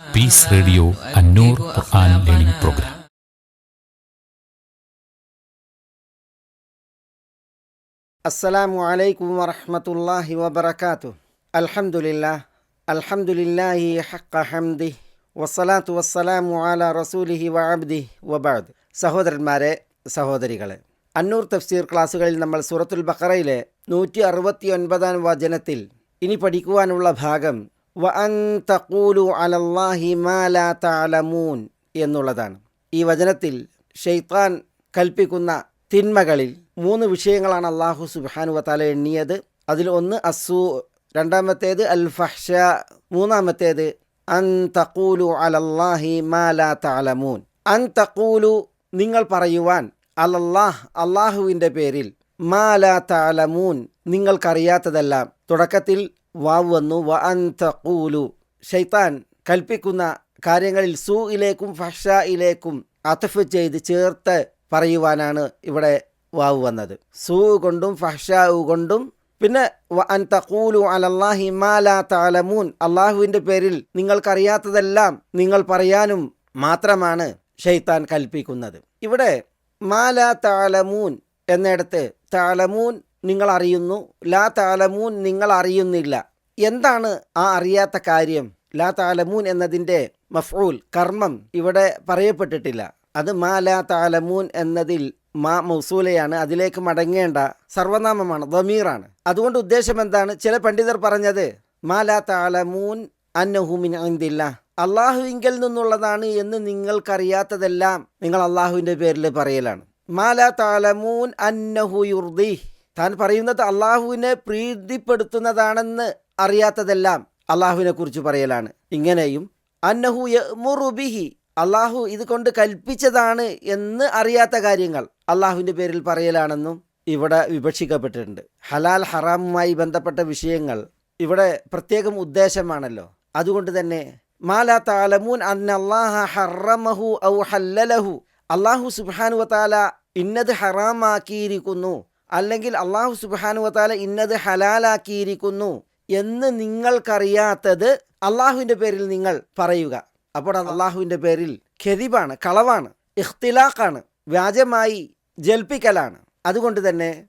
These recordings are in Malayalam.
Peace radio Annoor Quran learning programme അസ്സലാമു അലൈക്കും വറഹ്മത്തുള്ളാഹി വബറകാതുഹു. അൽഹംദുലില്ലാഹ് അൽഹംദുലില്ലാഹി ഹഖ ഹംദി വസ്സലാത്തു വസ്സലാമു അല റസൂലിഹി വഅബ്ദി വബഅദ് സഹോദരന്മാരെ സഹോദരികളെ അന്നൂർ തഫ്സീർ ക്ലാസ്സുകളിൽ നമ്മൾ സൂറത്തുൽ ബഖറയിലെ നൂറ്റി അറുപത്തി ഒൻപതാം വചനത്തിൽ ഇനി പഠിക്കുവാനുള്ള ഭാഗം വ എന്നുള്ളതാണ്. ഈ വചനത്തിൽ ഷെയ്ത്താൻ കൽപ്പിക്കുന്ന തിന്മകളിൽ മൂന്ന് വിഷയങ്ങളാണ് അള്ളാഹു സുബാനു വത്താല എണ്ണിയത്. അതിൽ ഒന്ന് അസു രണ്ടാമത്തേത് അൽ ഫഹ്ഷ മൂന്നാമത്തേത് അൻ തക്കൂലു അലല്ലാഹി മാ ലാ തഅലമൂൻ. അൻ തക്കൂലു നിങ്ങൾ പറയുവാൻ അലല്ലാഹ് അള്ളാഹുവിന്റെ പേരിൽ മാ ലാ തഅലമൂൻ നിങ്ങൾക്കറിയാത്തതെല്ലാം. തുടക്കത്തിൽ വാവ് വന്നു വ അൻ തഖൂലു. ഷൈത്താൻ കൽപ്പിക്കുന്ന കാര്യങ്ങളിൽ സൂയിലേക്കും ഫഷയിലേക്കും അതഫ് ചെയ്ത് ചേർത്ത് പറയുവാനാണ് ഇവിടെ വാവ് വന്നത്. സൂ കൊണ്ടും ഫഷ കൊണ്ടും. പിന്നെ തഖൂലു അലല്ലാഹി മാ ലാ തഅലമൂൻ. അള്ളാഹുവിന്റെ പേരിൽ നിങ്ങൾക്കറിയാത്തതെല്ലാം നിങ്ങൾ പറയാനും മാത്രമാണ് ഷെയ്ത്താൻ കൽപ്പിക്കുന്നത്. ഇവിടെ മാലാ താലമൂൻ എന്നിടത്ത് തഅലമൂൻ നിങ്ങൾ അറിയുന്നു ലാ താലമൂൻ നിങ്ങൾ അറിയുന്നില്ല എന്താണ് ആ അറിയാത്ത കാര്യം? ലാ താലമൂൻ എന്നതിന്റെ മഫ്ഊൽ കർമ്മം ഇവിടെ പറയപ്പെട്ടിട്ടില്ല. അത് മാ ലാ താലമൂൻ എന്നതിൽ മാ മൗസൂലയാണ്. അതിലേക്ക് മടങ്ങേണ്ട സർവനാമമാണ് ദമീറാണ്. അതുകൊണ്ട് ഉദ്ദേശം എന്താണ്? ചില പണ്ഡിതർ പറഞ്ഞത് മാ ലാ താലമൂൻ അന്നഹുമിൻ അന്തില്ല അള്ളാഹുവിങ്കൽ നിന്നുള്ളതാണ് എന്ന് നിങ്ങൾക്കറിയാത്തതെല്ലാം നിങ്ങൾ അള്ളാഹുവിന്റെ പേരിൽ പറയലാണ്. മാ ലാ താലമൂൻ അന്നഹു യുർദി താൻ പറയുന്നത് അള്ളാഹുവിനെ പ്രീതിപ്പെടുത്തുന്നതാണെന്ന് അറിയാത്തതെല്ലാം അള്ളാഹുവിനെ കുറിച്ച് പറയലാണ്. ഇങ്ങനെയും അന്നഹു യമുറുബിഹി അള്ളാഹു ഇത് കൊണ്ട് കൽപ്പിച്ചതാണ് എന്ന് അറിയാത്ത കാര്യങ്ങൾ അള്ളാഹുവിന്റെ പേരിൽ പറയലാണെന്നും ഇവിടെ വിഭക്ഷിക്കപ്പെട്ടിട്ടുണ്ട് ഹലാൽ ഹറാമുമായി ബന്ധപ്പെട്ട വിഷയങ്ങൾ ഇവിടെ പ്രത്യേകം ഉദ്ദേശമാണല്ലോ. അതുകൊണ്ട് തന്നെ മാലാ താലമൂൻ ഹറമഹു ഔ ഹല്ലലഹു. അള്ളാഹു സുബാനുവ താല ഇന്നത് ഹറാമാക്കിയിരിക്കുന്നു. അല്ലെങ്കിൽ അള്ളാഹു സുബാനു വത്താല ഇന്നത് ഹലാലാക്കിയിരിക്കുന്നു എന്ന് നിങ്ങൾക്കറിയാത്തത് അള്ളാഹുവിന്റെ പേരിൽ നിങ്ങൾ പറയുക. അപ്പോൾ അത് അള്ളാഹുവിന്റെ പേരിൽ ഖെതിബാണ് കളവാണ് ഇഖ്തിലാഖാണ് വ്യാജമായി ജൽപ്പിക്കലാണ്. അതുകൊണ്ട് തന്നെ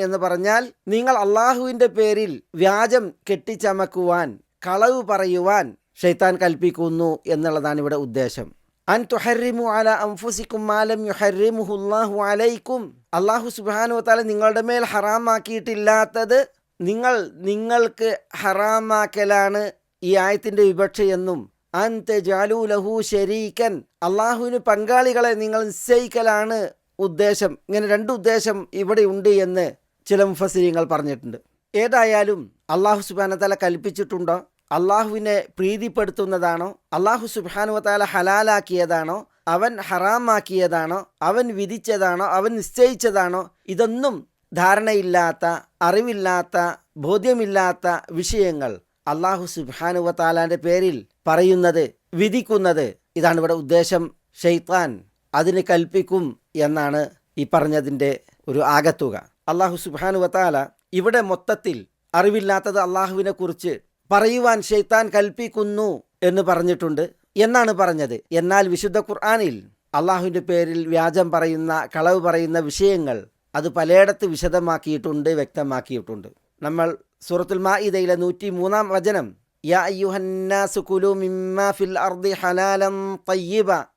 എന്ന് പറഞ്ഞാൽ നിങ്ങൾ അള്ളാഹുവിന്റെ പേരിൽ വ്യാജം കെട്ടിച്ചമക്കുവാൻ കളവ് പറയുവാൻ ഷെയ്ത്താൻ കൽപ്പിക്കുന്നു എന്നുള്ളതാണ് ഇവിടെ ഉദ്ദേശം. അൻ തുഹറിമു അല അംഫുസിക്കും മാലം യുഹറിമുഹുല്ലാഹു അലൈക്കും അള്ളാഹു സുബാനു താല നിങ്ങളുടെ മേൽ ഹറാമാക്കിയിട്ടില്ലാത്തത് നിങ്ങൾ നിങ്ങൾക്ക് ഹറാമാക്കലാണ് ഈ ആയത്തിന്റെ എന്നും. അന്ത് ജാലു ലഹു ശരീക്കൻ അള്ളാഹുവിന് പങ്കാളികളെ നിങ്ങൾ നിശ്ചയിക്കലാണ് ഉദ്ദേശം. ഇങ്ങനെ രണ്ട് ഉദ്ദേശം ഇവിടെ ഉണ്ട് എന്ന് ചില മുഫസിരിങ്ങൾ പറഞ്ഞിട്ടുണ്ട്. ഏതായാലും അള്ളാഹു സുബാനത്തല കൽപ്പിച്ചിട്ടുണ്ടോ? അള്ളാഹുവിനെ പ്രീതിപ്പെടുത്തുന്നതാണോ? അള്ളാഹു സുബാനുവത്താല ഹലാലാക്കിയതാണോ? അവൻ ഹറാമാക്കിയതാണോ? അവൻ വിധിച്ചതാണോ? അവൻ നിശ്ചയിച്ചതാണോ? ഇതൊന്നും ധാരണയില്ലാത്ത അറിവില്ലാത്ത ബോധ്യമില്ലാത്ത വിഷയങ്ങൾ അള്ളാഹു സുബാനുവത്താലാന്റെ പേരിൽ പറയുന്നത് വിധിക്കുന്നത്. ഇതാണ് ഇവിടെ ഉദ്ദേശം. ഷെയ്ത്താൻ അതിന് കൽപ്പിക്കും എന്നാണ് ഈ പറഞ്ഞതിന്റെ ഒരു ആകത്തുക. അള്ളാഹു സുബാനുവത്താല ഇവിടെ മൊത്തത്തിൽ അറിവില്ലാത്തത് അള്ളാഹുവിനെ കുറിച്ച് പറയുവാൻ ഷെയ്ത്താൻ കൽപ്പിക്കുന്നു എന്ന് പറഞ്ഞിട്ടുണ്ട്. എന്നാണ് പറഞ്ഞത്. എന്നാൽ വിശുദ്ധ ഖുർആാനിൽ അള്ളാഹുവിന്റെ പേരിൽ വ്യാജം പറയുന്ന കളവ് പറയുന്ന വിഷയങ്ങൾ അത് പലയിടത്ത് വിശദമാക്കിയിട്ടുണ്ട് വ്യക്തമാക്കിയിട്ടുണ്ട്. നമ്മൾ സൂറത്തുൽ മാഇദയിലെ നൂറ്റി മൂന്നാം വചനം യാ മിമ്മാ ഫിൽ അർദി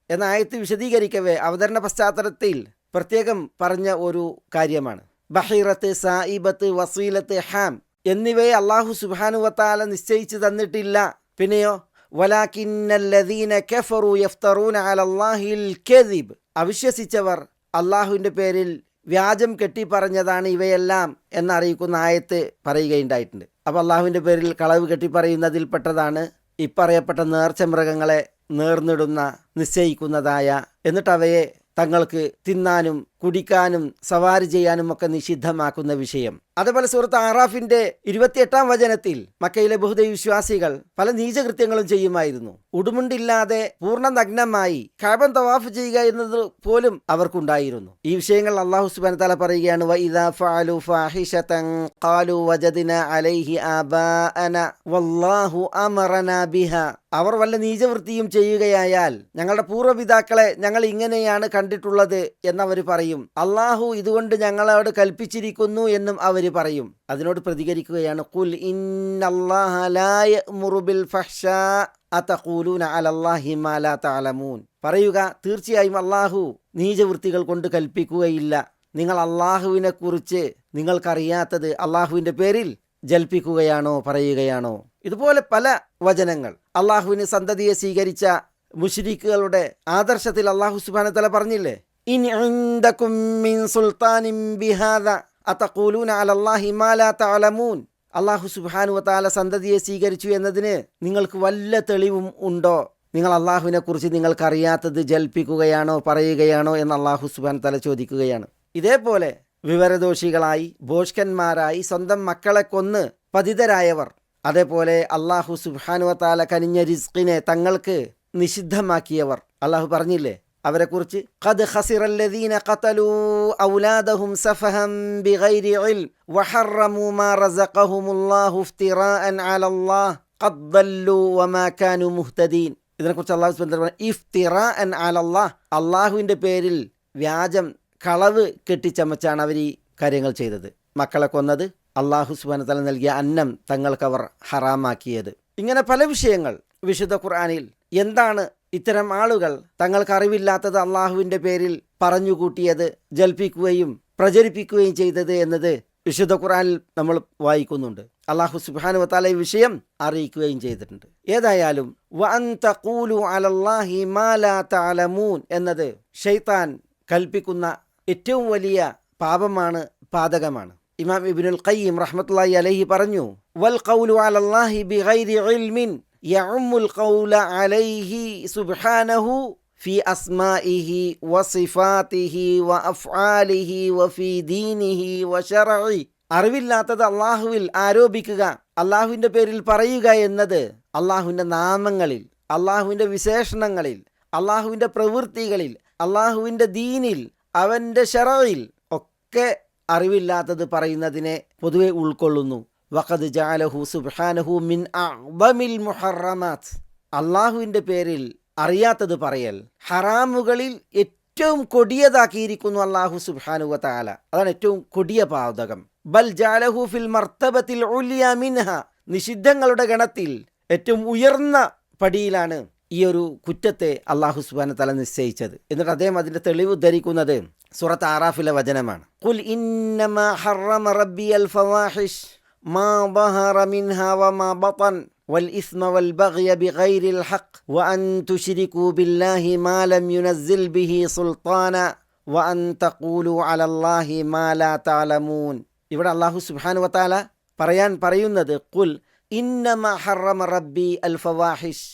എന്ന ആയത്ത് വിശദീകരിക്കവേ അവതരണ പശ്ചാത്തലത്തിൽ പ്രത്യേകം പറഞ്ഞ ഒരു കാര്യമാണ്. ബഹീറത്ത് സായിബത്ത് വസീലത്ത് ഹാം എന്നിവയെ അള്ളാഹു സുബാനുവത്താല നിശ്ചയിച്ചു തന്നിട്ടില്ല. പിന്നെയോ അലല്ലാഹിൽ അവിശ്വസിച്ചവർ അള്ളാഹുവിന്റെ പേരിൽ വ്യാജം കെട്ടി പറഞ്ഞതാണ് ഇവയെല്ലാം എന്നറിയിക്കുന്ന ആയത്ത് പറയുകയുണ്ടായിട്ടുണ്ട്. അപ്പോൾ അള്ളാഹുവിന്റെ പേരിൽ കളവ് കെട്ടി പറയുന്നതിൽപ്പെട്ടതാണ് ഇപ്പറയപ്പെട്ട നേർച്ച മൃഗങ്ങളെ നേർന്നിടുന്ന നിശ്ചയിക്കുന്നതായ എന്നിട്ട് അവയെ തങ്ങൾക്ക് തിന്നാനും കുടിക്കാനും സവാരി ചെയ്യാനും ഒക്കെ നിഷിദ്ധമാക്കുന്ന വിഷയം. അതേപോലെ സുഹൃത്ത് ആറാഫിന്റെ ഇരുപത്തിയെട്ടാം വചനത്തിൽ മക്കയിലെ ബഹുദൈവ വിശ്വാസികൾ പല നീചകൃത്യങ്ങളും ചെയ്യുമായിരുന്നു. ഉടുമുണ്ടില്ലാതെ പൂർണ നഗ്നമായി കാബൻ തവാഫ് ചെയ്യുക എന്നത് പോലും അവർക്കുണ്ടായിരുന്നു. ഈ വിഷയങ്ങൾ അള്ളാഹു സുബാൻ തല പറയുകയാണ് അവർ വല്ല നീചവൃത്തിയും ചെയ്യുകയായാൽ ഞങ്ങളുടെ പൂർവപിതാക്കളെ ഞങ്ങൾ ഇങ്ങനെയാണ് കണ്ടിട്ടുള്ളത് എന്നവർ പറയും അള്ളാഹു ഇതുകൊണ്ട് ഞങ്ങളോട് കൽപ്പിച്ചിരിക്കുന്നു എന്നും അവർ പറയും. അതിനോട് പ്രതികരിക്കുകയാണ് കുൽ ഇന്നല്ലാഹ ലാ യഅ്മുറു ബിൽ ഫഹ്ശാ അതഖൂലൂന അലല്ലാഹി മാ ലാ തഅലമൂൻ. പറയുക തീർച്ചയായും അള്ളാഹു നീചവൃത്തികൾ കൊണ്ട് കൽപ്പിക്കുകയില്ല. നിങ്ങൾ അള്ളാഹുവിനെ കുറിച്ച് നിങ്ങൾക്കറിയാത്തത് അള്ളാഹുവിന്റെ പേരിൽ ജൽപ്പിക്കുകയാണോ പറയുകയാണോ? ഇതുപോലെ പല വചനങ്ങൾ. അള്ളാഹുവിന് സന്തതിയെ സ്വീകരിച്ച മുഷിരിക്കുകളുടെ ആദർശത്തിൽ അള്ളാഹു സുബാനത്തല പറഞ്ഞില്ലേ? ഇൻ മിൻ സുൽത്താനിൻ ബിഹാദ അതഖൂലൂന അലല്ലാഹി മാ ലാ തഅലമൂൻ. അള്ളാഹു സുബാനു താല സന്തതിയെ സ്വീകരിച്ചു എന്നതിന് നിങ്ങൾക്ക് വല്ല തെളിവും ഉണ്ടോ? നിങ്ങൾ അള്ളാഹുവിനെ കുറിച്ച് നിങ്ങൾക്കറിയാത്തത് ജൽപ്പിക്കുകയാണോ പറയുകയാണോ എന്ന് അള്ളാഹു സുബാൻ തല ചോദിക്കുകയാണ്. ഇതേപോലെ വിവരദോഷികളായി ഭോഷ്കന്മാരായി സ്വന്തം മക്കളെ കൊന്ന് പതിതരായവർ അതേപോലെ അള്ളാഹു സുബാനുവത്താല കനിഞ്ഞ റിസ്കിനെ തങ്ങൾക്ക് നിഷിദ്ധമാക്കിയവർ. അള്ളാഹു പറഞ്ഞില്ലേ? അവരെക്കുറിച്ച് ഖദ് ഖസിറല്ലദീന ഖതലൂ ഔലാദഹും സഫഹം ബിഗൈരി ഇൽം വഹറമു മാ റസഖഹുമുല്ലാഹു ഇഫ്തിറാഅൻ അലല്ലാഹ് ഖദ് ضلوا വമാ കാനൂ മുഹ്തദീൻ ഇതിനെക്കുറിച്ച് അള്ളാഹു സുബ്ഹാനഹു വ തആല ഇഫ്തിറാഅൻ അലല്ലാഹ് അള്ളാഹുവിൻ്റെ പേരിൽ വ്യാജം കളവ് കെട്ടിച്ചമച്ചാണ് അവർ ഈ കാര്യങ്ങൾ ചെയ്തത് മക്കളെ കൊന്നത് അള്ളാഹു സുബാന തല നൽകിയ അന്നം തങ്ങൾക്കവർ ഹറാമാക്കിയത് ഇങ്ങനെ പല വിഷയങ്ങൾ വിശുദ്ധ ഖുർആാനിൽ എന്താണ് ഇത്തരം ആളുകൾ തങ്ങൾക്ക് അറിവില്ലാത്തത് അള്ളാഹുവിന്റെ പേരിൽ പറഞ്ഞുകൂട്ടിയത് ജൽപ്പിക്കുകയും പ്രചരിപ്പിക്കുകയും ചെയ്തത് എന്നത് വിശുദ്ധ ഖുറാനിൽ നമ്മൾ വായിക്കുന്നുണ്ട്. അള്ളാഹു സുബാനു വത്താല ഈ വിഷയം അറിയിക്കുകയും ചെയ്തിട്ടുണ്ട്. ഏതായാലും എന്നത് ഷെയ്ത്താൻ കൽപ്പിക്കുന്ന ഏറ്റവും വലിയ പാപമാണ് പാതകമാണ്. ഇമാം ഇബിനുൽ ഖയ്യിം റഹ്മത്തുള്ളാഹി അലഹി പറഞ്ഞു വൽ ഖൗലു അലല്ലാഹി ബിഗൈരി യഉമ്മുൽ ഖൗല അലൈഹി സുബ്ഹാനഹു في أسمائه وصفاته وأفعاله وفي دينه وشرعه അറിവില്ലാത്തത് അള്ളാഹുവിൽ ആരോപിക്കുക അള്ളാഹുവിൻ്റെ പേരിൽ പറയുക എന്നത് അള്ളാഹുവിൻ്റെ നാമങ്ങളിൽ അള്ളാഹുവിൻ്റെ വിശേഷണങ്ങളിൽ അള്ളാഹുവിൻ്റെ പ്രവൃത്തികളിൽ അള്ളാഹുവിൻ്റെ ദീനിൽ അവൻ്റെ ഷറയിൽ ഒക്കെ അറിവില്ലാത്തത് പറയുന്നതിനെ പൊതുവെ ഉൾക്കൊള്ളുന്നു ജാലഹു സുബ്ഹാനഹു മിൻ പേരിൽ അറിയാത്തത് പറയൽ. ഹറാമുകളിൽ ഏറ്റവും കൊടിയതാക്കിയിരിക്കുന്നു അള്ളാഹു സുബ്ഹാനു വതആല. അതാണ് ഏറ്റവും കൊടിയ പാതകം. ബൽ ജാലഹു ഫിൽ മർത്തബത്തിൽ മിൻഹ. നിഷിദ്ധങ്ങളുടെ ഗണത്തിൽ ഏറ്റവും ഉയർന്ന പടിയിലാണ് ഈ ഒരു കുറ്റത്തെ അള്ളാഹു സുബാന തല നിശ്ചയിച്ചത്. എന്നിട്ട് അദ്ദേഹം അതിന്റെ തെളിവ് ധരിക്കുന്നത് സുറത്ത് ആറാഫിലെ വചനമാണ്. ما ظهر منها وما بطن والإثم والبغي بغير الحق وأن تشركوا بالله ما لم ينزل به سلطانا وأن تقولوا على الله ما لا تعلمون ഇവിടെ അള്ളാഹു സുബാനു വത്താല പറയാൻ പറയുന്നത് കുൽ ഇന്നമ ഹറമ റബ്ബി അൽ ഫവാഹിഷ്.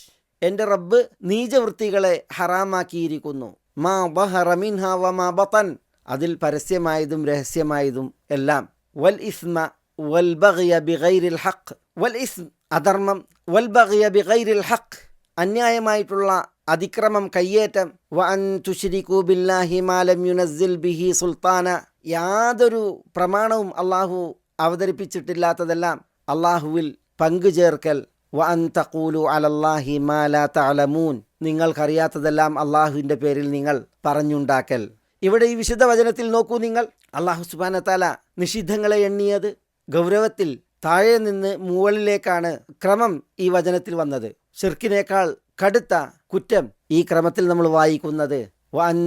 എന്റെ റബ്ബ് നീചവൃത്തികളെ ഹറാമാക്കിയിരിക്കുന്നു. മാ ബഹറമിൻ ഹ വ മാ ബത്തൻ അതിൽ പരസ്യമായതും രഹസ്യമായതും എല്ലാം. വൽ ഇസ്മ വൽ ബഗ്യ ബിഗൈരിൽ ഹക്ക് വൽ ഇസ്ം അധർമ്മം. വൽബഗിയ ബിഗൈരിൽ ഹഖ് അന്യായമായിട്ടുള്ള അതിക്രമം കയ്യേറ്റം. വ അൻ തുശ്രിക്കു ബില്ലാഹി മാലം യുനസ്സിൽ ബിഹി സുൽത്താന യാതൊരു പ്രമാണവും അള്ളാഹു അവതരിപ്പിച്ചിട്ടില്ലാത്തതെല്ലാം അള്ളാഹുവിൽ പങ്കുചേർക്കൽ. വ അൻ തക്കൂലു അലല്ലാഹി മാലാ തലമൂൻ നിങ്ങൾക്കറിയാത്തതെല്ലാം അള്ളാഹുവിന്റെ പേരിൽ നിങ്ങൾ പറഞ്ഞുണ്ടാക്കൽ. ഇവിടെ ഈ വിശുദ്ധ വചനത്തിൽ നോക്കൂ നിങ്ങൾ. അള്ളാഹു സുബാന താല നിഷിദ്ധങ്ങളെ എണ്ണിയത്. ഗൗരവത്തിൽ താഴെ നിന്ന് മുകളിലേക്കാണ് ക്രമം ഈ വചനത്തിൽ വന്നത്. ഷിർക്കിനേക്കാൾ കടുത്ത കുറ്റം ഈ ക്രമത്തിൽ നമ്മൾ വായിക്കുന്നത്. വൻ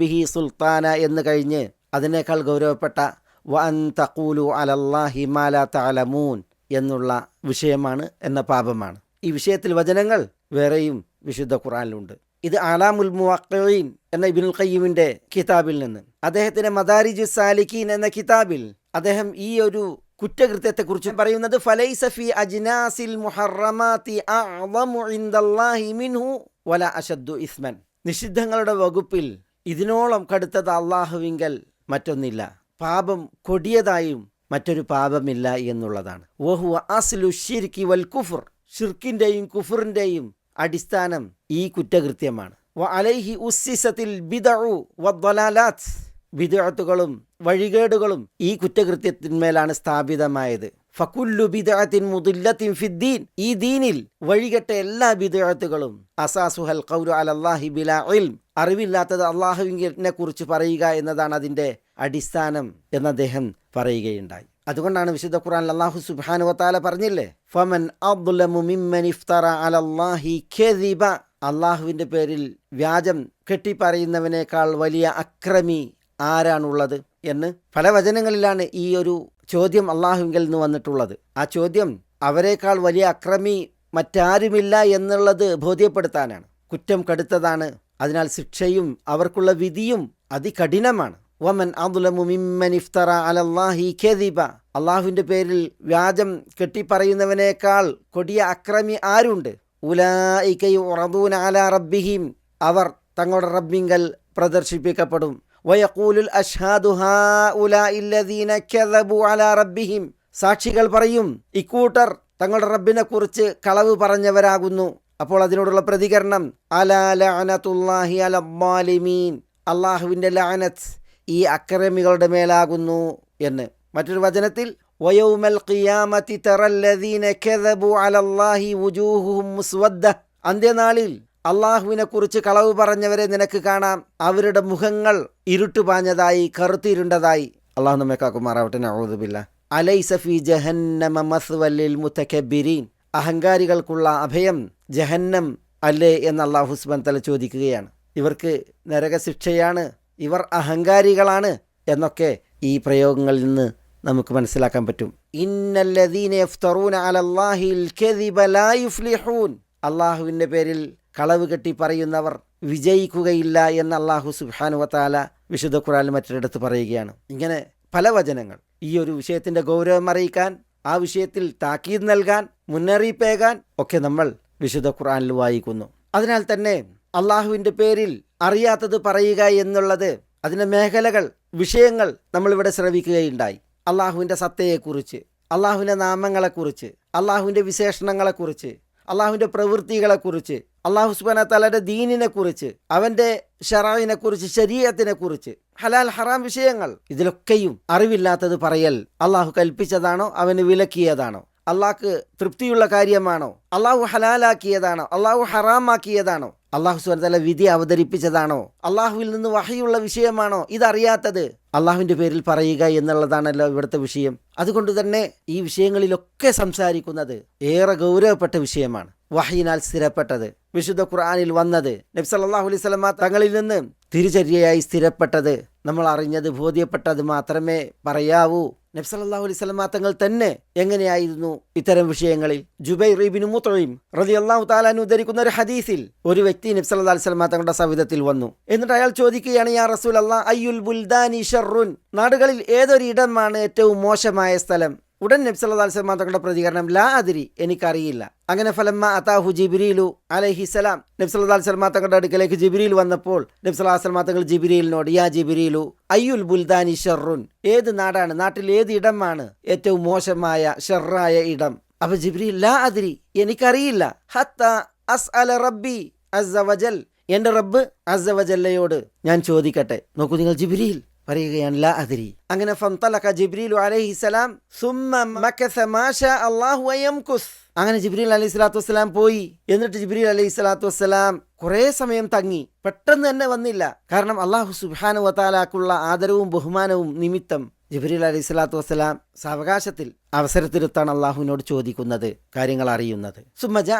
ബിഹി സുൽത്താന എന്ന് കഴിഞ്ഞ് അതിനേക്കാൾ ഗൗരവപ്പെട്ട വൻ തഖൂലു അലല്ലാഹി മാല തഅലമൂൻ എന്നുള്ള വിഷയമാണ് എന്ന പാപമാണ്. ഈ വിഷയത്തിൽ വചനങ്ങൾ വേറെയും വിശുദ്ധ ഖുറാനിലുണ്ട് ഇത് ആലാമുൽ മുവഖീൻ എന്ന ഇബിനുൽ ഖയ്യിമിന്റെ കിതാബിൽ നിന്ന്. അദ്ദേഹത്തിന്റെ മദാരിജു സാലിഖീൻ എന്ന കിതാബിൽ അദ്ദേഹം ഈ ഒരു കുറ്റകൃത്യത്തെക്കുറിച്ച് പറയുന്നത് ഫലൈസ ഫി അജ്നാസിൽ മുഹറമാതി മിൻഹു വല അശദ്ദു ഇസ്മൻ. നിഷിദ്ധങ്ങളുടെ വകുപ്പിൽ ഇതിനോളം കടുത്തത് അള്ളാഹുവിങ്കൽ മറ്റൊന്നില്ല. പാപം കൊടിയതായും മറ്റൊരു പാപമില്ല എന്നുള്ളതാണ്. ഓഹു അസ്ലു ഷിർക്കി വൽ കുഫർ. ഷിർക്കിന്റെയും കുഫറിന്റെയും അടിസ്ഥാനം ഈ കുറ്റകൃത്യമാണ്. അലൈഹി ഉസ്സിസത്തിൽ ബിദഉ ബിദഅത്തുകളും വഴികേടുകളും ഈ കുറ്റകൃത്യത്തിന്മേലാണ് സ്ഥാപിതമായത്. ഫക്കുല്ലു ബിദഅത്തിൻ മുദില്ലത്തിൻ ഫിദ്ദീൻ ഈ ദീനിൽ വഴികെട്ട എല്ലാ ബിദഅത്തുകളും അസാസുഹൽ ഖൗലു അലല്ലാഹി ബിലാ ഇൽം. അറിവില്ലാത്തത് അള്ളാഹുവിനെ കുറിച്ച് പറയുക എന്നതാണ് അതിന്റെ അടിസ്ഥാനം എന്ന് അദ്ദേഹം പറയുകയുണ്ടായി. അതുകൊണ്ടാണ് വിശുദ്ധ ഖുർആൻ അള്ളാഹു സുബ്ഹാനഹു വതാല പറഞ്ഞില്ലേ? ഫമൻ അദ്ലമു മിമ്മൻ ഇഫ്തറ അലല്ലാഹി കദിബ. അള്ളാഹുവിന്റെ പേരിൽ വ്യാജം കെട്ടിപ്പറയുന്നവനേക്കാൾ വലിയ അക്രമി ആരാണുള്ളത് എന്ന് പല വചനങ്ങളിലാണ് ഈ ഒരു ചോദ്യം അള്ളാഹുവിൽ നിന്ന് വന്നിട്ടുള്ളത്. ആ ചോദ്യം അവരെക്കാൾ വലിയ അക്രമി മറ്റാരുമില്ല എന്നുള്ളത് ബോധ്യപ്പെടുത്താനാണ്. കുറ്റം കടുത്തതാണ്. അതിനാൽ ശിക്ഷയും അവർക്കുള്ള വിധിയും അതികഠിനമാണ്. വമൻ അദുലമു മിമ്മൻ ഇഫ്തറ അലല്ലാഹി കദിബ. അള്ളാഹുവിന്റെ പേരിൽ വ്യാജം കെട്ടിപ്പറയുന്നവനേക്കാൾ കൊടിയ അക്രമി ആരുണ്ട്? ഉലായിക്കയും അല റബ്ബിഹിം. അവർ തങ്ങളുടെ റബ്ബിങ്കൽ പ്രദർശിപ്പിക്കപ്പെടും. വയക്കൂലുൽ റബ്ബിഹിം. സാക്ഷികൾ പറയും ഇക്കൂട്ടർ തങ്ങളുടെ റബ്ബിനെ കുറിച്ച് കളവ് പറഞ്ഞവരാകുന്നു. അപ്പോൾ അതിനോടുള്ള പ്രതികരണം അലാ അലമാലിമീൻ അള്ളാഹുവിന്റെ ലഅനത്ത് ഈ അക്രമികളുടെ മേലാകുന്നു എന്ന്. മറ്റൊരു വചനത്തിൽ വയൗമൽ ഖിയാമത്തി തറല്ലദീന കദബു അലല്ലാഹി വുജൂഹുഹും മുസ്വദ്ദ അന്ത്യനാളിൽ അള്ളാഹുവിനെ കുറിച്ച് കളവ് പറഞ്ഞവരെ നിനക്ക് കാണാം. അവരുടെ മുഖങ്ങൾ ഇരുട്ടുപാഞ്ഞതായി കറുത്തിരുണ്ടതായി. അള്ളാഹു നമ്മെ കാക്കുമാറാവട്ടെ. നഊദുബില്ല അലൈസഫി ജഹന്നമ മസ്വല്ലിൽ മുത്തക്കബിരീൻ. അഹങ്കാരികൾക്കുള്ള അഭയം ജഹന്നം അല്ലേ എന്ന് അള്ളാഹു ഹുസ്ബൻ തല ചോദിക്കുകയാണ്. ഇവർക്ക് നരകശിക്ഷയാണ് ഇവർ അഹങ്കാരികളാണ് എന്നൊക്കെ ഈ പ്രയോഗങ്ങളിൽ നിന്ന് നമുക്ക് മനസ്സിലാക്കാൻ പറ്റും. അള്ളാഹുവിന്റെ പേരിൽ കളവ് കെട്ടി പറയുന്നവർ വിജയിക്കുകയില്ല എന്ന് അള്ളാഹു സുഹാനു വതാല വിശുദ്ധ ഖുറാൻ മറ്റൊരിടത്ത് പറയുകയാണ്. ഇങ്ങനെ പല വചനങ്ങൾ. ഈ ഒരു വിഷയത്തിന്റെ ഗൗരവം അറിയിക്കാൻ ആ വിഷയത്തിൽ താക്കീത് നൽകാൻ മുന്നറിയിപ്പേകാൻ ഒക്കെ നമ്മൾ വിശുദ്ധ ഖുറാനിൽ വായിക്കുന്നു. അതിനാൽ തന്നെ അള്ളാഹുവിന്റെ പേരിൽ അറിയാത്തത് പറയുക എന്നുള്ളത് അതിന്റെ മേഖലകൾ വിഷയങ്ങൾ നമ്മളിവിടെ ശ്രവിക്കുകയുണ്ടായി. അള്ളാഹുവിന്റെ സത്തയെക്കുറിച്ച് അള്ളാഹുവിന്റെ നാമങ്ങളെക്കുറിച്ച് അള്ളാഹുവിന്റെ വിശേഷണങ്ങളെക്കുറിച്ച് അള്ളാഹുവിന്റെ പ്രവൃത്തികളെക്കുറിച്ച് അള്ളാഹു സുബാന തലയുടെ ദീനിനെ കുറിച്ച് അവന്റെ ഷറാവിനെക്കുറിച്ച് കുറിച്ച് കുറിച്ച് ഹലാൽ ഹറാം വിഷയങ്ങൾ ഇതിലൊക്കെയും അറിവില്ലാത്തത് പറയൽ അള്ളാഹു കൽപ്പിച്ചതാണോ അവന് വിലക്കിയതാണോ? അള്ളാഹ്ക്ക് തൃപ്തിയുള്ള കാര്യമാണോ? അള്ളാഹു ഹലാലാക്കിയതാണോ? അള്ളാഹു ഹറാമാക്കിയതാണോ? അള്ളാഹു സുബാനത്തല വിധി അവതരിപ്പിച്ചതാണോ? അള്ളാഹുവിൽ നിന്ന് വഹയുള്ള വിഷയമാണോ? ഇതറിയാത്തത്? അള്ളാഹുവിന്റെ പേരിൽ പറയുക എന്നുള്ളതാണല്ലോ ഇവിടുത്തെ വിഷയം. അതുകൊണ്ട് തന്നെ ഈ വിഷയങ്ങളിലൊക്കെ സംസാരിക്കുന്നത് ഏറെ ഗൗരവപ്പെട്ട വിഷയമാണ്. വഹയിനാൽ സ്ഥിരപ്പെട്ടത്. വിശുദ്ധ ഖുർആാനിൽ വന്നത് നബ്സല്ലാഹു അലൈഹി സ്വലമ തങ്ങളിൽ നിന്ന് തിരിചര്യയായി സ്ഥിരപ്പെട്ടത്. നമ്മൾ അറിഞ്ഞത് ബോധ്യപ്പെട്ടത് മാത്രമേ പറയാവൂ. നബ്സല്ലാഹു അലൈഹി സ്വലമ തങ്ങൾ തന്നെ എങ്ങനെയായിരുന്നു ഇത്തരം വിഷയങ്ങളിൽ? ജുബൈർ റീബിനു മുത്തയും റതി അള്ളാഹു താലാൻ ഉദ്ധരിക്കുന്ന ഒരു ഹദീസിൽ ഒരു വ്യക്തി നബ്സല്ലാ അലൈഹി സ്വലമ തങ്ങളുടെ സവിധത്തിൽ വന്നു. എന്നിട്ട് അയാൾ ചോദിക്കുകയാണ് യാ റസൂൽ അള്ളാഹ് അയ്യുൽ ബുൽദാനി ഷർറുൻ? നാടുകളിൽ ഏതൊരിടമാണ് ഏറ്റവും മോശമായ സ്ഥലം? ഉടൻ നബ്സല്ലാ അലിസ്ലാം തങ്ങളുടെ പ്രതികരണം ലാ അതിരി എനിക്കറിയില്ല. അങ്ങനെ ഫലമ്മ അതാഹു ജിബിരിയിലു അലഹിസലാം നബ്സല്ലാ അലിസ്ലാം തങ്ങളുടെ അടുക്കലേക്ക് ജിബിരിയിൽ വന്നപ്പോൾ നബ്സല്ലാ അസ്ലാം തങ്ങൾ ജിബിരിയിലിനോട് യാ ജിബിരിയിലു അയ്യുൽ ബുൽദാനി ഷെറുൻ ഏത് നാടാണ്? നാട്ടിൽ ഏത് ഇടമാണ് ഏറ്റവും മോശമായ ഷെറായ ഇടം? അപ്പൊ ജിബിരി ലാ അതിരി എനിക്കറിയില്ല. ഹത്ത അസ് അല റബ്ബി അസവജൽ എന്റെ റബ്ബ് അസവജല്ലയോട് ഞാൻ ചോദിക്കട്ടെ. നോക്കൂ നിങ്ങൾ ജിബിരിയിൽ പറയുകയാണ് ലാ അതിരി അങ്ങനെ ഫന്തലക ജിബ്രീലു അലൈഹിസലാം സുമ്മ മക്കസ മാഷ അല്ലാഹു അയംകുസ് അങ്ങനെ ജിബ്രീൽ അലൈഹി സ്വലാത്തു വസ്സലാം പോയി. എന്നിട്ട് ജിബ്രീൽ അലൈഹി സ്വലാത്തു വസ്സലാം കുറേ സമയം തങ്ങി. പെട്ടെന്ന് തന്നെ വന്നില്ല. കാരണം അള്ളാഹു സുബാനു വത്താലാക്കുള്ള ആദരവും ബഹുമാനവും നിമിത്തം ജിബ്രീൽ അലൈഹി സ്വലാത്തു വസ്സലാം സാവകാശത്തിൽ അവസരത്തിലെത്താണ് അള്ളാഹുവിനോട് ചോദിക്കുന്നത് കാര്യങ്ങൾ അറിയുന്നത്. സുമജ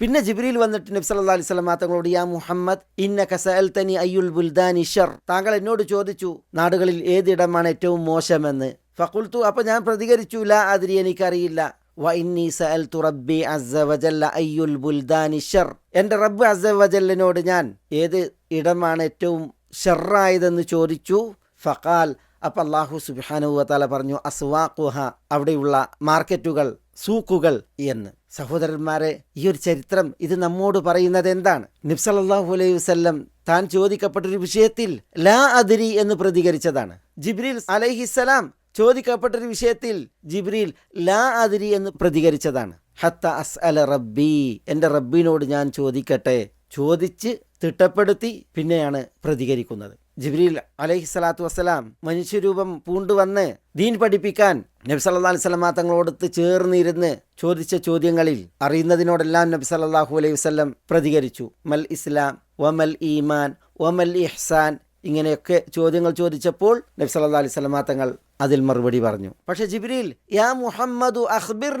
പിന്നെ ജിബ്രീൽ വന്നിട്ട് നബ്സ് സല്ലല്ലാഹു അലൈഹി തങ്ങളോട് യാ മുഹമ്മദ് ഇന്നക സഅൽതനി അയ്യുൽ ബുൽദാൻ ഇഷർ താങ്കൾ എന്നോട് ചോദിച്ചു നാടുകളിൽ ഏതിടമാണ് ഏറ്റവും മോശമെന്ന്? ഫക്കുൽത്തു അപ്പോൾ ഞാൻ പ്രതികരിച്ചു ലാ അതിരി എനിക്കറിയില്ല. വഇന്നി സഅൽതു റബ്ബി അസ്സ വജല്ല അയ്യുൽ ബുൽദാനി ഷർ. എന്റെ റബ്ബ് അസ്സ വജല്ലിനോട് ഞാൻ ഏത് ഇടമാണ് ഏറ്റവും ഷെറായതെന്ന് ചോദിച്ചു? ഫഖാൽ അപ്പം അള്ളാഹു സുബാനുവത്താല പറഞ്ഞു അസ്വാഖുഹ അവിടെയുള്ള മാർക്കറ്റുകൾ സൂക്കുകൾ എന്ന്. സഹോദരന്മാരെ ഈ ഒരു ചരിത്രം ഇത് നമ്മോട് പറയുന്നത് എന്താണ്? നിബ്സലല്ലാഹു അലൈഹി വസല്ലം താൻ ചോദിക്കപ്പെട്ടൊരു വിഷയത്തിൽ ലാ അതിരി എന്ന് പ്രതികരിച്ചതാണ്. ജിബ്രീൽ അലൈഹിസ്സലാം ചോദിക്കപ്പെട്ടൊരു വിഷയത്തിൽ ജിബ്രീൽ ലാ അതിരി എന്ന് പ്രതികരിച്ചതാണ്. ഹത്ത അസ് അല റബ്ബി എന്റെ റബ്ബിനോട് ഞാൻ ചോദിക്കട്ടെ. ചോദിച്ച് തിട്ടപ്പെടുത്തി പിന്നെയാണ് പ്രതികരിക്കുന്നത്. ജിബ്രീൽ അലൈഹി സ്വലാത്തു വസ്സലാം മനുഷ്യരൂപം പൂണ്ടുവന്ന് ദീൻ പഠിപ്പിക്കാൻ നബി സല്ലാ അലൈഹി സ്വലമ തങ്ങളോടത്ത് ചേർന്നിരുന്ന് ചോദിച്ച ചോദ്യങ്ങളിൽ അറിയുന്നതിനോടെല്ലാം നബി സല്ലാഹു അലൈഹി വസ്ലം പ്രതികരിച്ചു. മൽ ഇസ്ലാം വമൽ ഈമാൻ വമൽ ഇഹ്സാൻ ഇങ്ങനെയൊക്കെ ചോദ്യങ്ങൾ ചോദിച്ചപ്പോൾ നബി സല്ലാ അലൈഹി സ്വലമ തങ്ങൾ അതിൽ മറുപടി പറഞ്ഞു. പക്ഷെ ജിബ്രീൽ യാ മുഹമ്മദു അഖ്ബിർ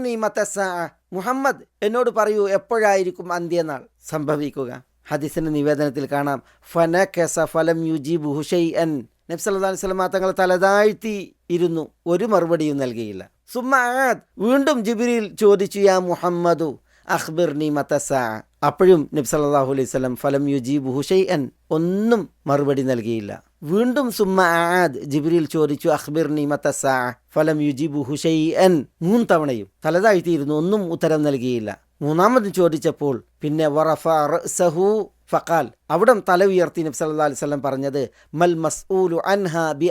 മുഹമ്മദ് എന്നോട് പറയൂ എപ്പോഴായിരിക്കും അന്ത്യനാൾ സംഭവിക്കുക. ഹദീസിന്റെ നിവേദനത്തിൽ കാണാം. ഫന കെസ ഫലം യുജീബ് ഹുഷൈ അൻ അലൈഹി സ്വലമ തങ്ങൾ തലതാഴ്ത്തി ഇരുന്നു. ഒരു മറുപടിയും നൽകിയില്ല. സുമാദ് വീണ്ടും ജിബിരിൽ ചോദിച്ചു യാ മുഹമ്മദു അഹ്ബിർ നീ മത്തസ അപ്പോഴും നബി സല്ലാഹു അലൈഹി സ്വലം ഫലം യുജീബ് ഹുഷൈ അൻ ഒന്നും മറുപടി നൽകിയില്ല. വീണ്ടും സുമ്മ ആദ് ജിബ്രീൽ ചോദിച്ചു അഹ്ബിർ നീ മത്തസ ഫലം യുജീബ് ഹുഷൈ അൻ മൂന്ന് തവണയും തലതാഴ്ത്തിയിരുന്നു ഒന്നും ഉത്തരം നൽകിയില്ല. മൂന്നാമത് ചോദിച്ചപ്പോൾ പിന്നെ വറഫു ഫക്കാൽ അവിടെ തല ഉയർത്തി നബി സല്ലാ അലൈഹി സ്വലം പറഞ്ഞത് മൽ മസ്ഊലു അൻഹ ബി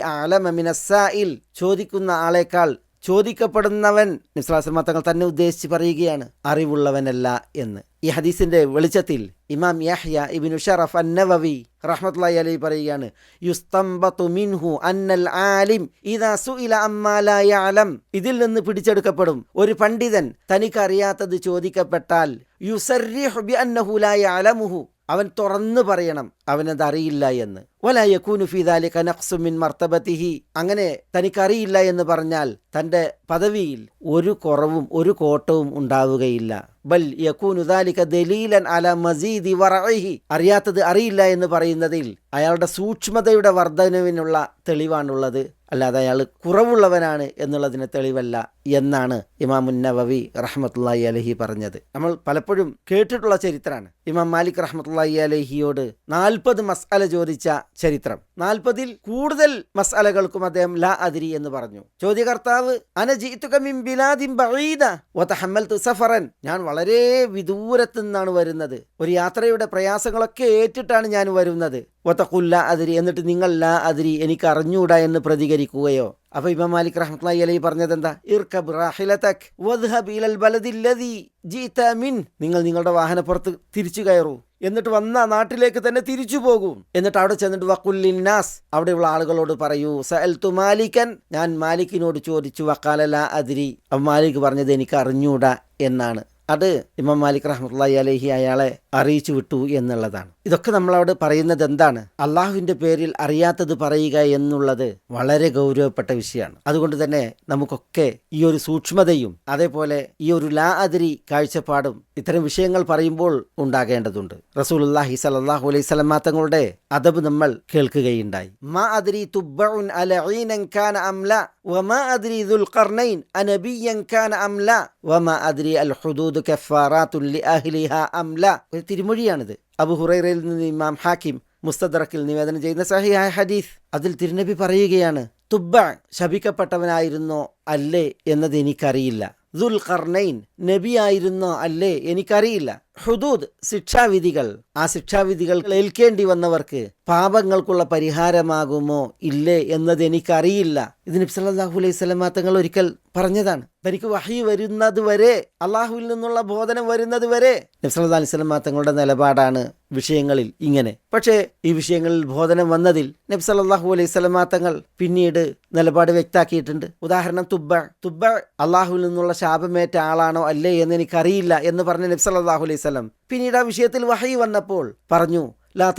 മിനസ്സായിൽ ചോദിക്കുന്ന ആളെക്കാൾ ചോദിക്കപ്പെടുന്നവൻ നിസ്ലാസ്ലമ തങ്ങൾ തന്നെ ഉദ്ദേശിച്ച് പറയുകയാണ് അറിവുള്ളവനല്ല എന്ന്. ഈ ഹദീസിന്റെ വെളിച്ചത്തിൽ ഇമാം യഹ്യ ഇബിനു ഷറഫ് അന്നവവി റഹ്മത്തുള്ളാഹി അലൈഹി പറയുകയാണ് യുസ്തംബതു മിൻഹു അന്നൽ ആലിം ഇദാ സുഇല അമ്മാ ലാ യഅലം ഇതിൽ നിന്ന് പിടിച്ചെടുക്കപ്പെടും. ഒരു പണ്ഡിതൻ തനിക്ക് അറിയാത്തത് ചോദിക്കപ്പെട്ടാൽ യുസർരിഹു ബി അന്നഹു ലാ യഅലമുഹു അവൻ തുറന്നു പറയണം അവനത് അറിയില്ല എന്ന്. വലയക്കൂനു ഫിദാലി കനഖ്സുമിൻ മർത്തബത്തിഹി. അങ്ങനെ തനിക്കറിയില്ല എന്ന് പറഞ്ഞാൽ തന്റെ പദവിയിൽ ഒരു കുറവും ഒരു കോട്ടവും ഉണ്ടാവുകയില്ല. ബൽ യക്കൂനു ദാലിക ദലീലൻ അല മസീദി വറഹി അറിയാത്തത് അറിയില്ല എന്ന് പറയുന്നതിൽ അയാളുടെ സൂക്ഷ്മതയുടെ വർധനവിനുള്ള തെളിവാണുള്ളത്. അല്ലാതെ അയാൾ കുറവുള്ളവനാണ് എന്നുള്ളതിന് തെളിവല്ല എന്നാണ് ഇമാമുന്നവവി നവവി റഹ്മത്തുള്ളാഹി അലഹി പറഞ്ഞത്. നമ്മൾ പലപ്പോഴും കേട്ടിട്ടുള്ള ചരിത്രമാണ്. ഇമാം മാലിക് റഹ്മത്തുള്ളാഹി അലഹിയോട് നാൽപ്പത് മസാല ചോദിച്ച ചരിത്രം. നാൽപ്പതിൽ കൂടുതൽ മസാലകൾക്കും അദ്ദേഹം ലാ അതിരി എന്ന് പറഞ്ഞു. ചോദ്യകർത്താവ് സഫറൻ? ഞാൻ വളരെ വിദൂരത്തു നിന്നാണ് വരുന്നത്. ഒരു യാത്രയുടെ പ്രയാസങ്ങളൊക്കെ ഏറ്റിട്ടാണ് ഞാൻ വരുന്നത്. ഒത്തക്കുല്ല അതിരി എന്നിട്ട് നിങ്ങൾ ലാ അതിരി എനിക്ക് അറിഞ്ഞൂടാ എന്ന് പ്രതികരിക്കുകയോ. അപ്പൊ ഇമാം മാലിക് റഹ്മത്തുള്ളാഹി അലൈഹി പറഞ്ഞത് എന്താ ഇലൽ മിൻ. നിങ്ങൾ നിങ്ങളുടെ വാഹനപ്പുറത്ത് തിരിച്ചു കയറൂ. എന്നിട്ട് വന്ന നാട്ടിലേക്ക് തന്നെ തിരിച്ചു പോകൂ. എന്നിട്ട് അവിടെ ചെന്നിട്ട് വക്കുല്ലിന്നാസ് അവിടെയുള്ള ആളുകളോട് പറയൂ സഅൽതു മാലിക്കൻ ഞാൻ മാലിക്കിനോട് ചോദിച്ചു വക്കാലല അതിരി മാലിക് പറഞ്ഞത് എനിക്ക് അറിഞ്ഞൂടാ എന്നാണ്. അത് ഇമാം മാലിക് റഹ്മത്തുള്ളി അലഹി അയാളെ അറിയിച്ചു വിട്ടു എന്നുള്ളതാണ്. ഇതൊക്കെ നമ്മളവിടെ പറയുന്നത് എന്താണ്? അള്ളാഹുവിന്റെ പേരിൽ അറിയാത്തത് പറയുക എന്നുള്ളത് വളരെ ഗൗരവപ്പെട്ട വിഷയമാണ്. അതുകൊണ്ട് തന്നെ നമുക്കൊക്കെ ഈ ഒരു സൂക്ഷ്മതയും അതേപോലെ ഈ ഒരു ലാ അതിരി കാഴ്ചപ്പാടും ഇത്തരം വിഷയങ്ങൾ പറയുമ്പോൾ ഉണ്ടാകേണ്ടതുണ്ട്. റസൂൽ അള്ളാഹി സലാഹു അലൈഹി സ്വലമാ തങ്ങളുടെ അതബ് നമ്മൾ കേൾക്കുകയുണ്ടായി. മാ അതിരി അലഈനൻ അംല വമാ അതിരി ദുൽഖർനൈൻ അനബിയൻ കാന അംല വമാ അതിരി അൽ ഹുദൂദ് കഫാറാത്തുൻ ലിഅഹ്ലിഹ അംല. ഒരു തിരുമൊഴിയാണിത്. അബു ഹുറൈറയിൽ നിന്ന് ഇമാം ഹാക്കിം മുസ്തദറക്കിൽ നിവേദനം ചെയ്യുന്ന സഹിയായ ഹദീസ് അതിൽ തിരുനബി പറയുകയാണ് തുബ്ബ ശപിക്കപ്പെട്ടവനായിരുന്നോ അല്ലേ എന്നത് എനിക്കറിയില്ല. ദുൽ ഖർണൈൻ നബിയായിരുന്നോ അല്ലേ എനിക്കറിയില്ല. ഹുദൂദ് ശിക്ഷാവിധികൾ. ആ ശിക്ഷാവിധികൾ ഏൽക്കേണ്ടി വന്നവർക്ക് പാപങ്ങൾക്കുള്ള പരിഹാരമാകുമോ ഇല്ലേ എന്നത് എനിക്കറിയില്ല ഇത് നബ്സല്ലാഹു അലൈഹി സ്വലമാ തങ്ങൾ ഒരിക്കൽ പറഞ്ഞതാണ്. തനിക്ക് വഹി വരുന്നത് വരെ അള്ളാഹുവിൽ നിന്നുള്ള ബോധനം വരുന്നത് വരെ നബ്സല്ലാ അലൈഹി സ്വലമാ തങ്ങളുടെ നിലപാടാണ് വിഷയങ്ങളിൽ ഇങ്ങനെ. പക്ഷേ ഈ വിഷയങ്ങളിൽ ബോധനം വന്നതിൽ നബ്സല്ലാഹു അലൈഹി സ്വലമാ തങ്ങൾ പിന്നീട് നിലപാട് വ്യക്താക്കിയിട്ടുണ്ട്. ഉദാഹരണം തുബ്ബ. തുബ്ബ അള്ളാഹുവിൽ നിന്നുള്ള ശാപമേറ്റ ആളാണോ അല്ലേ എന്ന് എനിക്കറിയില്ല എന്ന് പറഞ്ഞ നബ്സല്ലാഹു അലൈഹി സ്വലം പിന്നീട് ആ വിഷയത്തിൽ വഹി വന്നപ്പോൾ പറഞ്ഞു ലാ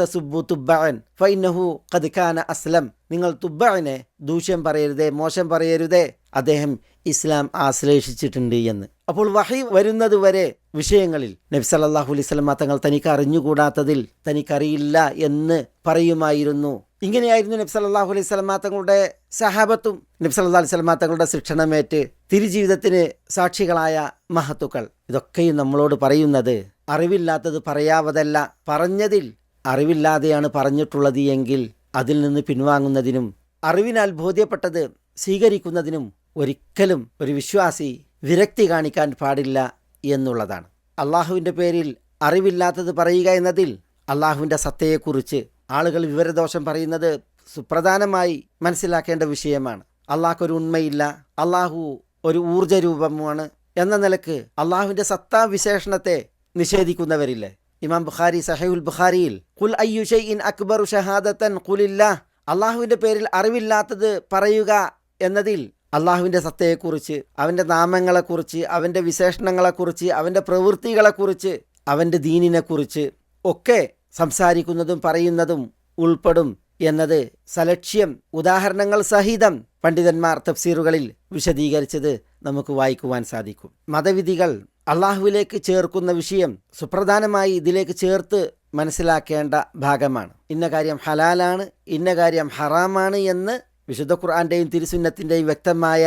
അസ്ലം. നിങ്ങൾ തുബ്ബനെ ദൂഷ്യം പറയരുതേ മോശം പറയരുതേ. അദ്ദേഹം ഇസ്ലാം ആശ്ലേഷിച്ചിട്ടുണ്ട് എന്ന്. അപ്പോൾ വഹി വരുന്നത് വരെ വിഷയങ്ങളിൽ നബി സല്ലാഹു അലൈഹി തങ്ങൾ തനിക്ക് അറിഞ്ഞുകൂടാത്തതിൽ തനിക്കറിയില്ല എന്ന് പറയുമായിരുന്നു. ഇങ്ങനെയായിരുന്നു നബി സല്ലാഹു അലൈഹി സ്വലമ തങ്ങളുടെ സഹാബത്തും നബി സല്ലാ അലൈഹി സ്വലമ തങ്ങളുടെ ശിക്ഷണമേറ്റ് തിരുജീവിതത്തിന് സാക്ഷികളായ മഹത്തുക്കൾ. ഇതൊക്കെയും നമ്മളോട് പറയുന്നത് അറിവില്ലാത്തത് പറയാവതല്ല. പറഞ്ഞതിൽ അറിവില്ലാതെയാണ് പറഞ്ഞിട്ടുള്ളത് എങ്കിൽ അതിൽ നിന്ന് പിൻവാങ്ങുന്നതിനും അറിവിനാൽ ബോധ്യപ്പെട്ടത് സ്വീകരിക്കുന്നതിനും ഒരിക്കലും ഒരു വിശ്വാസി വിരക്തി കാണിക്കാൻ പാടില്ല എന്നുള്ളതാണ്. അള്ളാഹുവിന്റെ പേരിൽ അറിവില്ലാത്തത് പറയുക എന്നതിൽ അള്ളാഹുവിന്റെ സത്തയെക്കുറിച്ച് ആളുകൾ വിവരദോഷം പറയുന്നത് സുപ്രധാനമായി മനസ്സിലാക്കേണ്ട വിഷയമാണ്. അള്ളാഹ്ക്കൊരു ഉണ്മയില്ല അള്ളാഹു ഒരു ഊർജ രൂപമാണ് എന്ന നിലയ്ക്ക് അള്ളാഹുവിന്റെ സത്താ വിശേഷണത്തെ നിഷേധിക്കുന്നവരില്ലേ? ഇമാം ബുഖാരി സഹൈൽ ബുഖാരിയിൽ കുൽ അയ്യുഷൈ ഇൻ അക്ബറു ഷഹാദത്തൻ കുലില്ല അള്ളാഹുവിന്റെ പേരിൽ അറിവില്ലാത്തത് പറയുക എന്നതിൽ അള്ളാഹുവിന്റെ സത്തയെക്കുറിച്ച് അവന്റെ നാമങ്ങളെക്കുറിച്ച് അവന്റെ വിശേഷണങ്ങളെക്കുറിച്ച് അവന്റെ പ്രവൃത്തികളെക്കുറിച്ച് അവന്റെ ദീനിനെക്കുറിച്ച് ഒക്കെ സംസാരിക്കുന്നതും പറയുന്നതും ഉൾപ്പെടും എന്നത് സലക്ഷ്യം ഉദാഹരണങ്ങൾ സഹിതം പണ്ഡിതന്മാർ തഫ്സീറുകളിൽ വിശദീകരിച്ചത് നമുക്ക് വായിക്കുവാൻ സാധിക്കും. മതവിധികൾ അള്ളാഹുവിലേക്ക് ചേർക്കുന്ന വിഷയം സുപ്രധാനമായി ഇതിലേക്ക് ചേർത്ത് മനസ്സിലാക്കേണ്ട ഭാഗമാണ്. ഇന്ന കാര്യം ഹലാലാണ് ഇന്ന കാര്യം ഹറാമാണ് എന്ന് വിശുദ്ധ ഖുർആന്റെയും തിരുസുന്നത്തിന്റെയും വ്യക്തമായ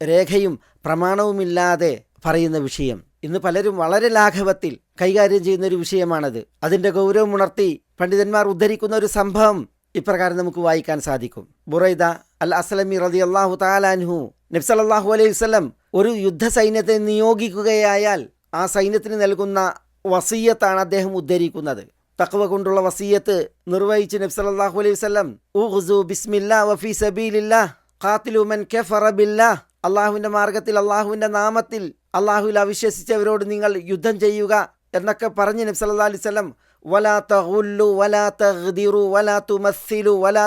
രേഖയും പ്രമാണവുമില്ലാതെ പറയുന്ന വിഷയം. ഇന്ന് പലരും വളരെ ലാഘവത്തിൽ കൈകാര്യം ചെയ്യുന്ന ഒരു വിഷയമാണത് അതിന്റെ ഗൗരവമുണർത്തി പണ്ഡിതന്മാർ ഉദ്ധരിക്കുന്ന ഒരു സംഭവം ഇപ്രകാരം നമുക്ക് വായിക്കാൻ സാധിക്കും. ബുറൈദ അൽ അസ്ലമി റതി അള്ളാഹു താലാൻഹു നബ്സലല്ലാഹു അലൈഹി വസ്ലം ഒരു യുദ്ധ സൈന്യത്തെ നിയോഗിക്കുകയായാൽ ആ സൈന്യത്തിന് നൽകുന്ന വസീയത്താണ് അദ്ദേഹം ഉദ്ധരിക്കുന്നത്. തക്വ കൊണ്ടുള്ള വസീയത്ത് നിർവഹിച്ച് നബ്സലല്ലാഹു അലൈഹി വസ്ലം ഊഹുസു ബിസ്മില്ലാ വഫി സബീലില്ലാ ഖാത്തിലു മൻ കഫറ ബില്ലാ. അള്ളാഹുവിന്റെ മാർഗത്തിൽ അള്ളാഹുവിന്റെ നാമത്തിൽ അള്ളാഹുവിൽ അവിശ്വസിച്ചവരോട് നിങ്ങൾ യുദ്ധം ചെയ്യുക എന്നൊക്കെ പറഞ്ഞ് നബി സല്ലല്ലാഹു അലൈഹി വസല്ലം വലാ തഗുല്ലു വലാ തഗ്ദിറു വലാ വലാ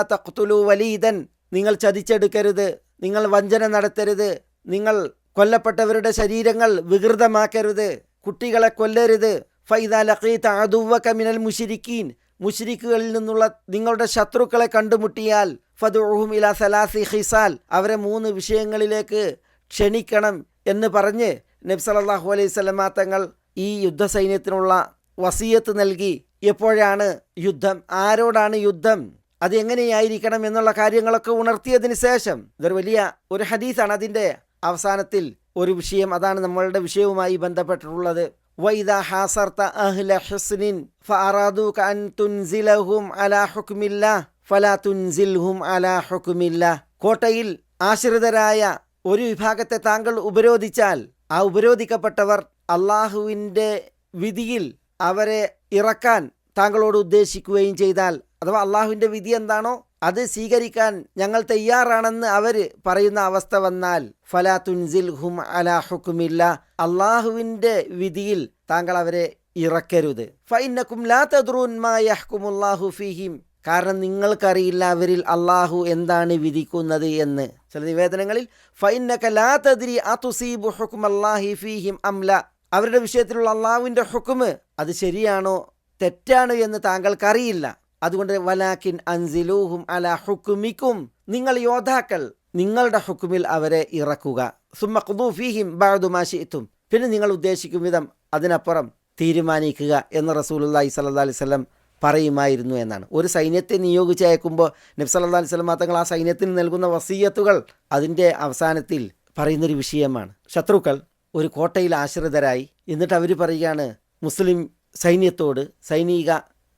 വലീദൻ. നിങ്ങൾ ചതിച്ചെടുക്കരുത് നിങ്ങൾ വഞ്ചന നടത്തരുത് നിങ്ങൾ കൊല്ലപ്പെട്ടവരുടെ ശരീരങ്ങൾ വികൃതമാക്കരുത് കുട്ടികളെ കൊല്ലരുത് ഫൈദ ലഖീത അദുവക മിനൽ മുഷിരിക്കീൻ മുഷിരിക്കുകളിൽ നിന്നുള്ള നിങ്ങളുടെ ശത്രുക്കളെ കണ്ടുമുട്ടിയാൽ ഫതുഹും ഇല സലാസി ഹിസാൽ അവരെ മൂന്ന് വിഷയങ്ങളിലേക്ക് ക്ഷണിക്കണം എന്ന് പറഞ്ഞ് നബി സല്ലല്ലാഹു അലൈഹി സ്വലമ തങ്ങൾ ഈ യുദ്ധസൈന്യത്തിനുള്ള വസീയത്ത് നൽകി. എപ്പോഴാണ് യുദ്ധം? ആരോടാണ് യുദ്ധം? അത് എങ്ങനെയായിരിക്കണം എന്നുള്ള കാര്യങ്ങളൊക്കെ ഉണർത്തിയതിന് ശേഷം. ഇതൊരു വലിയ ഒരു ഹദീസാണ് അതിന്റെ അവസാനത്തിൽ ഒരു വിഷയം. അതാണ് നമ്മളുടെ വിഷയവുമായി ബന്ധപ്പെട്ടിട്ടുള്ളത്. വൈദ ഹാസർത്ത അഹ്ല ഹുസ്നിൻ ഫറാദൂക അൻ തുൻസിലഹും അലാ ഹുക്മില്ല ഫലാ തുൻസിൽഹും അലാ ഹുക്മില്ല കോട്ടയിൽ ആശ്രിതരായ ഒരു വിഭാഗത്തെ താങ്കൾ ഉപരോധിച്ചാൽ ആ ഉപരോധിക്കപ്പെട്ടവർ അള്ളാഹുവിന്റെ വിധിയിൽ അവരെ ഇറക്കാൻ താങ്കളോട് ഉദ്ദേശിക്കുകയും ചെയ്താൽ അഥവാ അള്ളാഹുവിന്റെ വിധി എന്താണോ അത് സ്വീകരിക്കാൻ ഞങ്ങൾ തയ്യാറാണെന്ന് അവർ പറയുന്ന അവസ്ഥ വന്നാൽ ഫലാ തുൻസിൽ ഹും അലാ ഹുക്കുമില്ല. അള്ളാഹുവിന്റെ വിധിയിൽ താങ്കൾ അവരെ ഇറക്കരുത്. ഫൈനക്കും ലാ യഹ്കുമുല്ലാഹു ഫീഹിം. കാരണം നിങ്ങൾക്കറിയില്ല അവരിൽ അള്ളാഹു എന്താണ് വിധിക്കുന്നത് എന്ന്. ചില നിവേദനങ്ങളിൽ ഫൈനക ലാ തദ്രി അതുസീബു അള്ളാഹി ഫീഹിം അംല അവരുടെ വിഷയത്തിലുള്ള അള്ളാഹുവിന്റെ ഹുക്കുമ് അത് ശരിയാണോ തെറ്റാണോ എന്ന് താങ്കൾക്കറിയില്ല. അതുകൊണ്ട് വലാക്കിൻ അൻസിലൂഹും അല ഹുക്കുമിക്കും നിങ്ങൾ യോദ്ധാക്കൾ നിങ്ങളുടെ ഹുക്കുമിൽ അവരെ ഇറക്കുക. സുമ്മഖുദൂഫീഹിം ബാദുമാശിത്തും പിന്നെ നിങ്ങൾ ഉദ്ദേശിക്കും വിധം അതിനപ്പുറം തീരുമാനിക്കുക എന്ന് റസൂലുല്ലാഹി സല്ലാ അലൈഹി സ്വലം പറയുമായിരുന്നു എന്നാണ്. ഒരു സൈന്യത്തെ നിയോഗിച്ചയക്കുമ്പോൾ നബി സല്ലാ അലൈഹി സ്വലം തങ്ങൾ ആ സൈന്യത്തിന് നൽകുന്ന വസീയത്തുകൾ അതിന്റെ അവസാനത്തിൽ പറയുന്നൊരു വിഷയമാണ്. ശത്രുക്കൾ ഒരു കോട്ടയിൽ ആശ്രിതരായി. എന്നിട്ട് അവർ പറയുകയാണ് മുസ്ലിം സൈന്യത്തോട് സൈനിക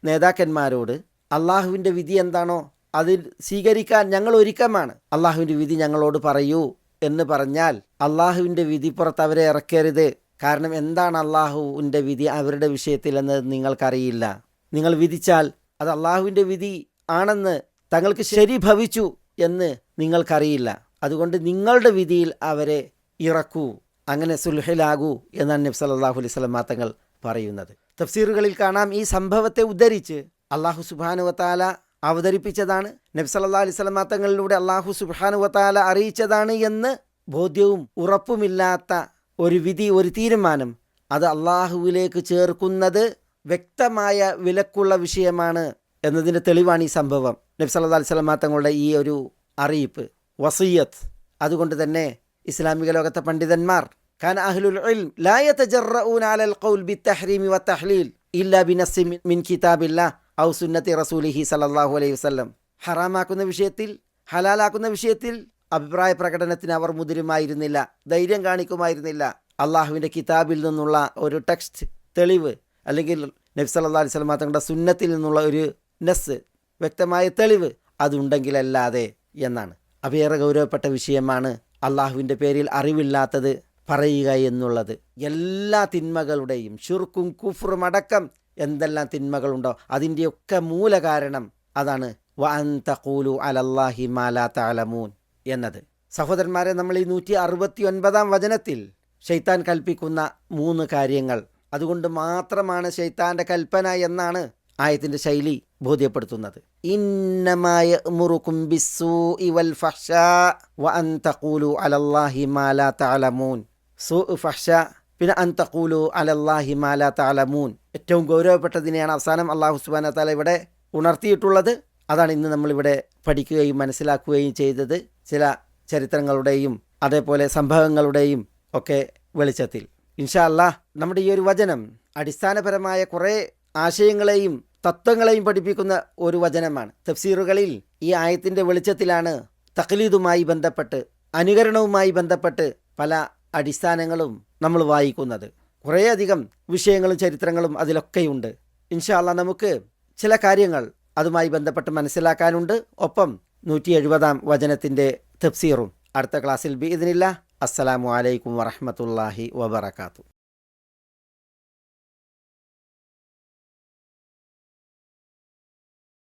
നേതാക്കന്മാരോട് അള്ളാഹുവിന്റെ വിധി എന്താണോ അതിൽ സ്വീകരിക്കാൻ ഞങ്ങൾ ഒരുക്കമാണ്. അള്ളാഹുവിന്റെ വിധി ഞങ്ങളോട് പറയൂ എന്ന് പറഞ്ഞാൽ അള്ളാഹുവിന്റെ വിധി പുറത്ത് അവരെ ഇറക്കരുത്. കാരണം എന്താണ് അള്ളാഹുവിന്റെ വിധി? അവരുടെ വിഷയത്തിൽ എന്ന് നിങ്ങൾക്കറിയില്ല. നിങ്ങൾ വിധിച്ചാൽ അത് അള്ളാഹുവിന്റെ വിധി ആണെന്ന് തങ്ങൾക്ക് ശരി ഭവിച്ചു എന്ന് നിങ്ങൾക്കറിയില്ല. അതുകൊണ്ട് നിങ്ങളുടെ വിധിയിൽ അവരെ ഇറക്കൂ. അങ്ങനെ സുൽഹിലാകൂ എന്നാണ് നബ്സ് അല്ലാഹു അലൈഹി പറയുന്നത്. തഫ്സീറുകളിൽ കാണാം ഈ സംഭവത്തെ ഉദ്ധരിച്ച് അള്ളാഹു സുബാനുവത്താല അവതരിപ്പിച്ചതാണ്. നബ്സല്ലാ അലിസ്ലാം തങ്ങളിലൂടെ അള്ളാഹു സുബാനുവത്താല അറിയിച്ചതാണ് എന്ന് ബോധ്യവും ഉറപ്പുമില്ലാത്ത ഒരു വിധി ഒരു തീരുമാനം അത് അള്ളാഹുവിലേക്ക് ചേർക്കുന്നത് വ്യക്തമായ വിലക്കുള്ള വിഷയമാണ് എന്നതിന്റെ തെളിവാണ് ഈ സംഭവം. നബ്സല്ലാ അലിസ്ലാം തങ്ങളുടെ ഈ ഒരു അറിയിപ്പ് വസീയത്ത്. അതുകൊണ്ട് തന്നെ ഇസ്ലാമിക ലോകത്തെ പണ്ഡിതന്മാർ ഖാൻ അഹ്ലുൽ അലൽ ഇല്ല ഔ സുന്നത്തി റസൂലിഹി സല്ലാഹു അലൈഹി വസ്ലം ഹറാമാക്കുന്ന വിഷയത്തിൽ ഹലാലാക്കുന്ന വിഷയത്തിൽ അഭിപ്രായ പ്രകടനത്തിന് അവർ മുതിരുമായിരുന്നില്ല ധൈര്യം കാണിക്കുമായിരുന്നില്ല. അള്ളാഹുവിന്റെ കിതാബിൽ നിന്നുള്ള ഒരു ടെക്സ്റ്റ് തെളിവ് അല്ലെങ്കിൽ നബി സല്ലാ അലൈഹി സ്വലം തങ്ങളുടെ സുന്നത്തിൽ നിന്നുള്ള ഒരു നെസ് വ്യക്തമായ തെളിവ് അതുണ്ടെങ്കിലല്ലാതെ എന്നാണ്. അവേറെ ഗൗരവപ്പെട്ട വിഷയമാണ് അള്ളാഹുവിന്റെ പേരിൽ അറിവില്ലാത്തത് പറയുക എന്നുള്ളത്. എല്ലാ തിന്മകളുടെയും ഷുർക്കും കുഫറും അടക്കം എന്തെല്ലാം തിന്മകളുണ്ടോ അതിന്റെയൊക്കെ മൂലകാരണം അതാണ്. വ അൻ തഖൂലു അലല്ലാഹി മാലാ താലമൂൻ എന്നത്. സഹോദരന്മാരെ നമ്മൾ ഈ നൂറ്റി അറുപത്തി ഒൻപതാം വചനത്തിൽ ഷെയ്ത്താൻ കൽപ്പിക്കുന്ന മൂന്ന് കാര്യങ്ങൾ. അതുകൊണ്ട് മാത്രമാണ് ഷെയ്ത്താന്റെ കൽപ്പന എന്നാണ് ആയത്തിന്റെ ശൈലി ബോധ്യപ്പെടുത്തുന്നത്. ഇന്നമായ അൻ തഖൂലു അലല്ലാഹി മാലാ തഅലമൂൻ. സൂ ഫഹ്ഷ പിന്നെ അൻ തഖൂലു അലല്ലാഹി മാലാ താലമൂൻ ഏറ്റവും ഗൗരവപ്പെട്ടതിനെയാണ് അവസാനം അള്ളാഹു സുബ്ഹാനഹു താല ഇവിടെ ഉണർത്തിയിട്ടുള്ളത്. അതാണ് ഇന്ന് നമ്മളിവിടെ പഠിക്കുകയും മനസ്സിലാക്കുകയും ചെയ്തത്. ചില ചരിത്രങ്ങളുടെയും അതേപോലെ സംഭവങ്ങളുടെയും ഒക്കെ വെളിച്ചത്തിൽ. ഇൻഷാ അല്ലാ നമ്മുടെ ഈ ഒരു വചനം അടിസ്ഥാനപരമായ കുറേ ആശയങ്ങളെയും തത്വങ്ങളെയും പഠിപ്പിക്കുന്ന ഒരു വചനമാണ്. തഫ്സീറുകളിൽ ഈ ആയത്തിന്റെ വെളിച്ചത്തിലാണ് തഖ്ലീദുമായി ബന്ധപ്പെട്ട് അനുകരണവുമായി ബന്ധപ്പെട്ട് പല അടിസ്ഥാനങ്ങളും നമ്മൾ വായിക്കുന്നത്. കുറേയധികം വിഷയങ്ങളും ചരിത്രങ്ങളും അതിലൊക്കെയുണ്ട്. ഇൻഷാല്ല നമുക്ക് ചില കാര്യങ്ങൾ അതുമായി ബന്ധപ്പെട്ട് മനസ്സിലാക്കാനുണ്ട്. ഒപ്പം നൂറ്റി എഴുപതാം വചനത്തിന്റെ തഫ്സീറും അടുത്ത ക്ലാസ്സിൽ ബി ഇതിനില്ല അസ്സലാമു അലൈക്കും വറഹമത്തല്ലാഹി വബർക്കാത്തു